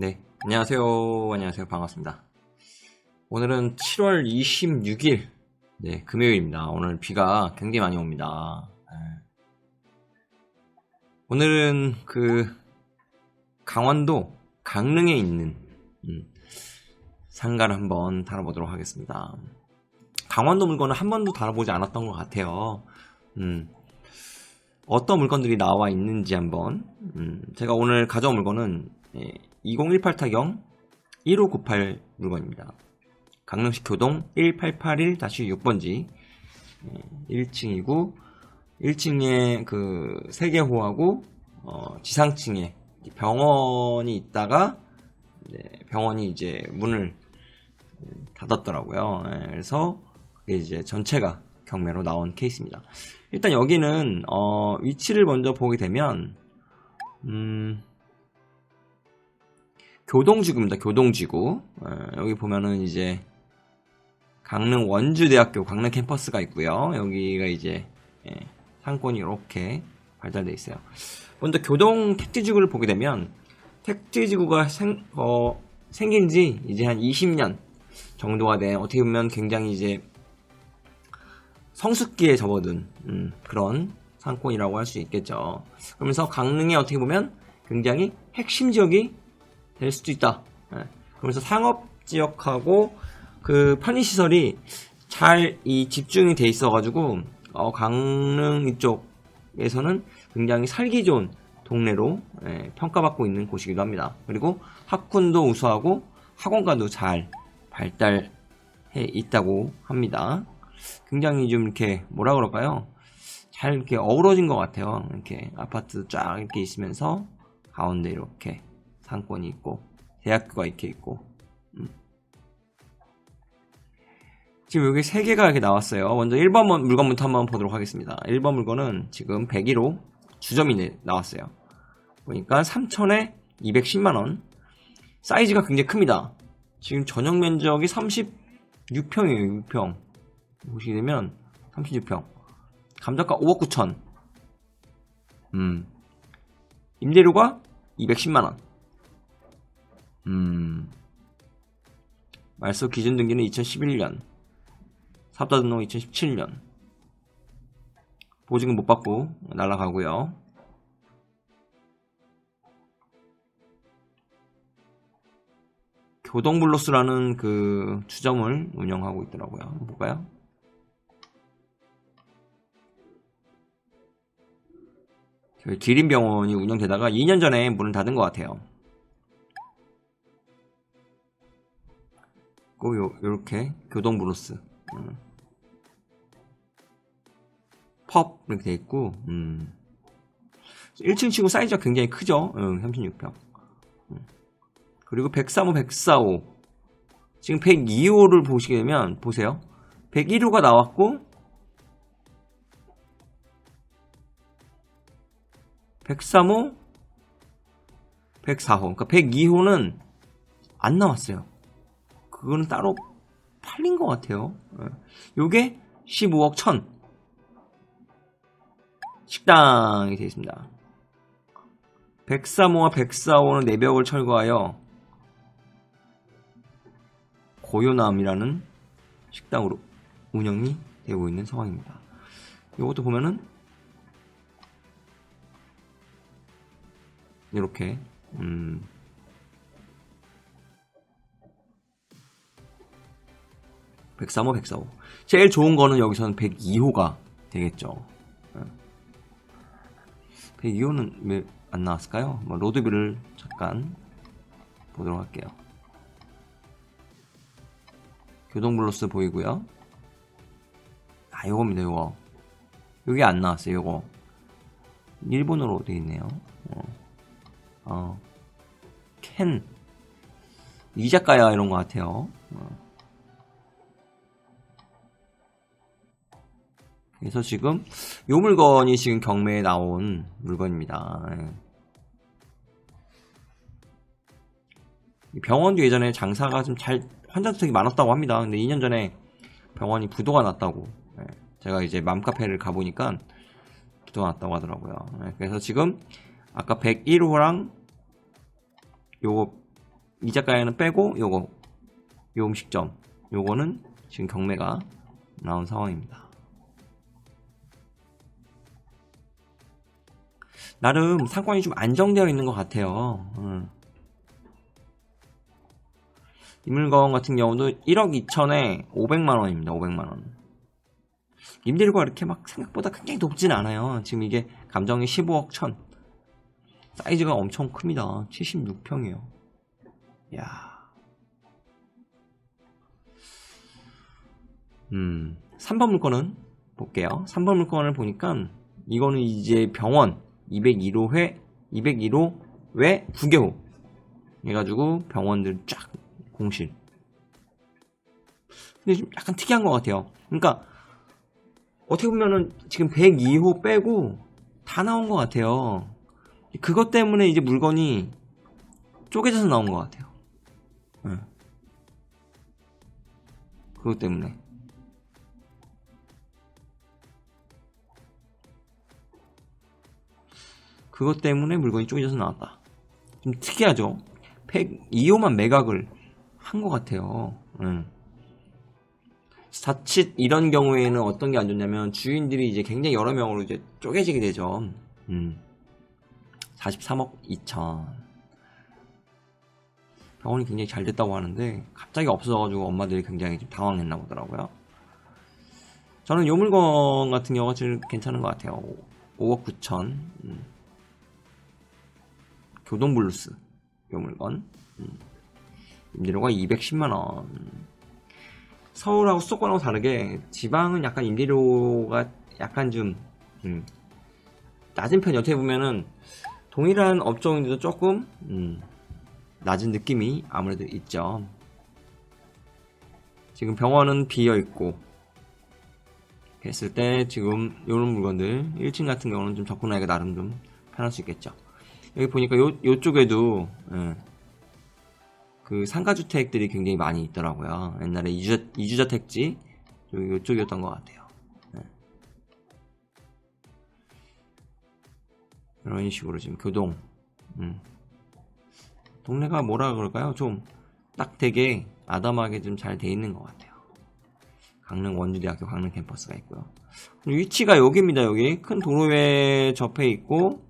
네, 안녕하세요. 안녕하세요. 반갑습니다. 오늘은 7월 26일, 네, 금요일입니다. 오늘 비가 굉장히 많이 옵니다. 네. 오늘은 그, 강원도 강릉에 있는, 음, 상가를 한번 다뤄보도록 하겠습니다. 강원도 물건은 한 번도 다뤄보지 않았던 것 같아요. 음, 어떤 물건들이 나와 있는지 한번, 음, 제가 오늘 가져온 물건은, 예, 2018 타경 1598 물건입니다. 강릉시 교동 1881-6번지 1층이고 1층에 그 세계호하고 어, 지상층에 병원이 있다가 네, 병원이 이제 문을 닫았더라고요. 예, 그래서 그게 이제 전체가 경매로 나온 케이스입니다. 일단 여기는 어, 위치를 먼저 보게 되면 음, 교동지구입니다. 교동지구. 어, 여기 보면은 이제 강릉 원주대학교 강릉 캠퍼스가 있고요. 여기가 이제 예, 상권이 이렇게 발달돼 있어요. 먼저 교동 택지지구를 보게 되면 택지지구가 생, 어, 생긴 지 이제 한 20년 정도가 된 어떻게 보면 굉장히 이제 성숙기에 접어든 음, 그런 상권이라고 할 수 있겠죠. 그러면서 강릉에 어떻게 보면 굉장히 핵심 지역이 될 수도 있다. 예. 그러면서 상업 지역하고 그 편의 시설이 잘 이 집중이 돼 있어가지고 어, 강릉 이쪽에서는 굉장히 살기 좋은 동네로 예, 평가받고 있는 곳이기도 합니다. 그리고 학군도 우수하고 학원가도 잘 발달해 있다고 합니다. 굉장히 좀 이렇게 뭐라 그럴까요? 잘 이렇게 어우러진 것 같아요. 이렇게 아파트 쫙 이렇게 있으면서 가운데 이렇게 상권이 있고 대학교가 이렇게 있고 음. 지금 여기 세 개가 이렇게 나왔어요. 먼저 1번 물건부터 한번 보도록 하겠습니다. 1번 물건은 지금 101호 주점이 네- 나왔어요. 보니까 3천에 210만원 사이즈가 굉장히 큽니다. 지금 전용 면적이 36평이에요. 6평 보시게 되면 36평 감정가 5억 9천 음 임대료가 210만원 음. 말소 기준 등기는 2011년. 삽다 등록 2017년. 보증금 못 받고 날라가고요. 교동블로스라는 그 주점을 운영하고 있더라고요. 볼까요? 기린병원이 운영되다가 2년 전에 문을 닫은 것 같아요. 있고 요, 요렇게 교동 브로스. 음. 펍 이렇게 돼 있고 음. 1층 치고 사이즈가 굉장히 크죠? 음, 36평. 음. 그리고 103호 104호 지금 102호를 보시게 되면 보세요. 101호가 나왔고 103호 104호 그러니까 102호는 안 나왔어요 그거는 따로 팔린 것 같아요. 예. 요게 15억 천 식당이 되어 있습니다. 103호와 104호는 내벽을 철거하여 고요남이라는 식당으로 운영이 되고 있는 상황입니다. 이것도 보면은 이렇게 음, 103호, 104호. 제일 좋은 거는 여기서는 102호가 되겠죠. 102호는 왜 안 나왔을까요? 뭐 로드뷰를 잠깐 보도록 할게요. 교동블로스 보이고요. 아, 요겁니다, 요거. 요게 안 나왔어요, 요거. 일본어로 되어 있네요. 어, 어. 캔. 이자카야 이런 것 같아요. 어. 그래서 지금 이 물건이 지금 경매에 나온 물건입니다. 예. 병원도 예전에 장사가 좀 잘 환자들이 많았다고 합니다. 근데 2년 전에 병원이 부도가 났다고. 예. 제가 이제 맘카페를 가보니까 부도가 났다고 하더라고요. 예. 그래서 지금 아까 101호랑 요거 이자가에는 빼고 요거 요 음식점 요거는 지금 경매가 나온 상황입니다. 나름 상권이 좀 안정되어 있는 것 같아요. 음. 이 물건 같은 경우도 1억 2천에 500만 원입니다. 500만 원. 임대료가 이렇게 막 생각보다 굉장히 높진 않아요. 지금 이게 감정이 15억 천. 사이즈가 엄청 큽니다. 76평이에요. 야. 음. 3번 물건은 볼게요. 3번 물건을 보니까 이거는 이제 병원 201호 회 201호 외 9개호 해가지고 병원들 쫙 공실. 근데 좀 약간 특이한 것 같아요. 그러니까 어떻게 보면은 지금 102호 빼고 다 나온 것 같아요. 그것 때문에 이제 물건이 쪼개져서 나온 것 같아요. 네. 그것 때문에. 그것 때문에 물건이 쪼개져서 나왔다. 좀 특이하죠? 102호만 매각을 한 것 같아요. 음. 자칫 이런 경우에는 어떤 게 안 좋냐면 주인들이 이제 굉장히 여러 명으로 이제 쪼개지게 되죠. 음. 43억 2천. 병원이 굉장히 잘 됐다고 하는데 갑자기 없어져가지고 엄마들이 굉장히 좀 당황했나 보더라고요. 저는 요 물건 같은 경우가 제일 괜찮은 것 같아요. 5억 9천. 음. 교동 블루스 요 물건. 음. 임대료가 210만원. 서울하고 수도권하고 다르게 지방은 약간 임대료가 약간 좀 음, 낮은 편이 어떻게 보면은 동일한 업종인데도 조금 음, 낮은 느낌이 아무래도 있죠. 지금 병원은 비어 있고 했을 때 지금 이런 물건들 1층 같은 경우는 좀 접근하기가 나름 좀 편할 수 있겠죠. 여기 보니까 요 요쪽에도 예, 그 상가주택들이 굉장히 많이 있더라고요. 옛날에 이주자, 이주자 택지 이쪽이었던 것 같아요. 네. 이런 식으로 지금 교동 음. 동네가 뭐라 그럴까요? 좀 딱 되게 아담하게 좀 잘 돼 있는 것 같아요. 강릉 원주대학교 강릉 캠퍼스가 있고요. 위치가 여기입니다. 여기 큰 도로에 접해 있고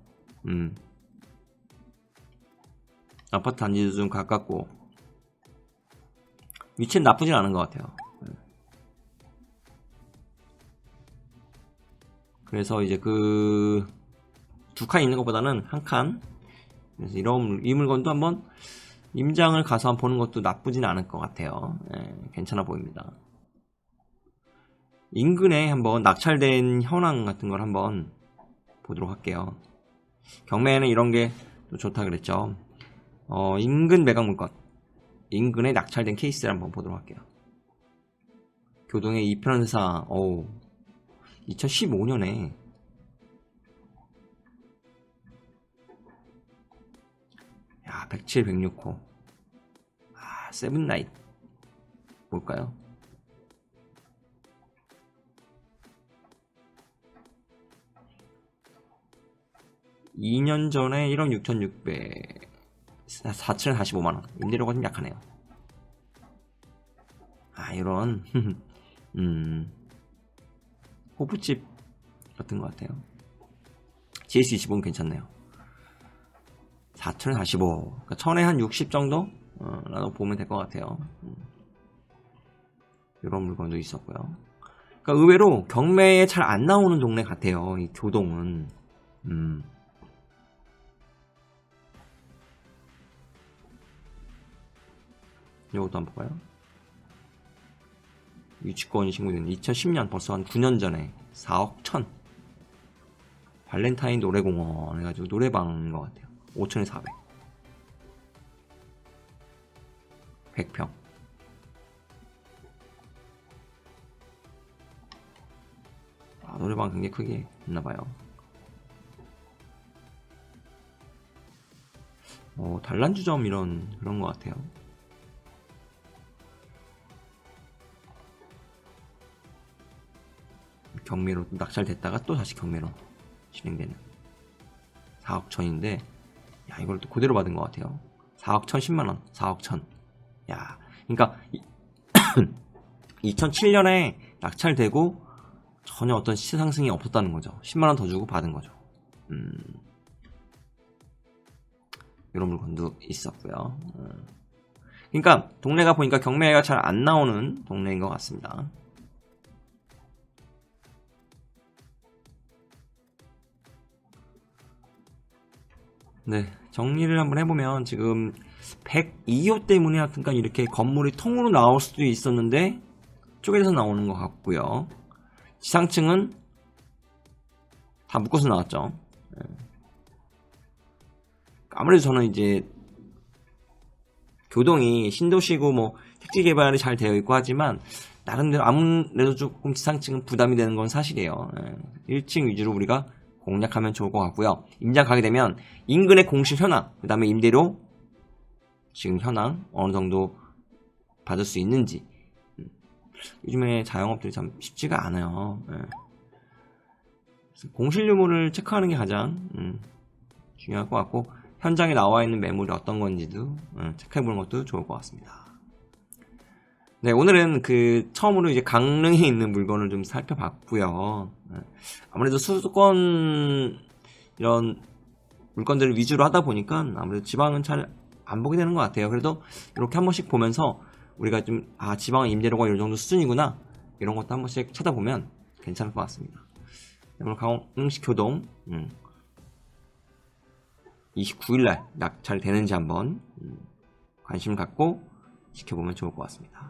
음. 아파트 단지도 좀 가깝고 위치는 나쁘진 않은 것 같아요. 네. 그래서 이제 그 두 칸 있는 것보다는 한 칸. 그래서 이런 이 물건도 한번 임장을 가서 한번 보는 것도 나쁘진 않을 것 같아요. 네, 괜찮아 보입니다. 인근에 한번 낙찰된 현황 같은 걸 한번 보도록 할게요. 경매에는 이런 게또 좋다 그랬죠. 어, 인근 매각 물건. 인근에 낙찰된 케이스를 한번 보도록 할게요. 교동의 이편사, 어우, 2015년에 야, 107, 106호. 아, 세븐나잇. 뭘까요? (2년) 전에 1억 6,600 4,045만원. 임대료가 좀 약하네요. 아, 이런, 음, 호프집 같은 것 같아요. GS25는 괜찮네요. 4,045. 그러니까 천에 한 60 정도? 어, 라고 보면 될 것 같아요. 음. 이런 물건도 있었고요. 그러니까 의외로 경매에 잘 안 나오는 동네 같아요. 이 교동은. 음. 이것도 한번 볼까요? 유치권이 신고된 2010년 벌써 한 9년 전에 4억 천 발렌타인 노래공원 해가지고 노래방인 것 같아요. 5천에 400 100평. 아, 노래방 굉장히 크게 있나봐요. 어, 단란주점 이런 그런 것 같아요 경매로 낙찰됐다가 또 다시 경매로 진행되는 4억 천인데 야 이걸 또 그대로 받은 것 같아요 4억 1,010만원, 4억 1,000. 야, 그러니까 2007년에 낙찰되고 전혀 어떤 시세 상승이 없었다는 거죠. 10만원 더 주고 받은 거죠. 음, 이런 물건도 있었고요. 음. 그러니까 동네가 보니까 경매가 잘 안 나오는 동네인 것 같습니다. 네, 정리를 한번 해보면 지금 102호 때문에 하여튼간 이렇게 건물이 통으로 나올 수도 있었는데 쪼개져서 나오는 것 같고요. 지상층은 다 묶어서 나왔죠. 네. 아무래도 저는 이제 교동이 신도시고 뭐 택지 개발이 잘 되어 있고 하지만 나름대로 아무래도 조금 지상층은 부담이 되는 건 사실이에요. 예. 1층 위주로 우리가 공략하면 좋을 것 같고요. 임장 가게 되면 인근의 공실 현황, 그 다음에 임대료 지금 현황 어느 정도 받을 수 있는지 음. 요즘에 자영업들이 참 쉽지가 않아요. 예. 공실 유무를 체크하는 게 가장 음, 중요할 것 같고 현장에 나와 있는 매물이 어떤 건지도 음, 체크해 보는 것도 좋을 것 같습니다. 네, 오늘은 그 처음으로 이제 강릉에 있는 물건을 좀 살펴봤고요. 네, 아무래도 수도권 이런 물건들을 위주로 하다 보니까 아무래도 지방은 잘 안 보게 되는 것 같아요. 그래도 이렇게 한 번씩 보면서 우리가 좀 아 지방은 임대료가 이 정도 수준이구나 이런 것도 한 번씩 찾아보면 괜찮을 것 같습니다. 네, 오늘 강릉시 교동 음, 29일날 낙찰 되는지 한번 음, 관심 갖고 지켜보면 좋을 것 같습니다.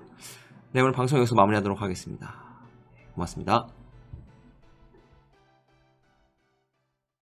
네, 오늘 방송 여기서 마무리하도록 하겠습니다. 고맙습니다.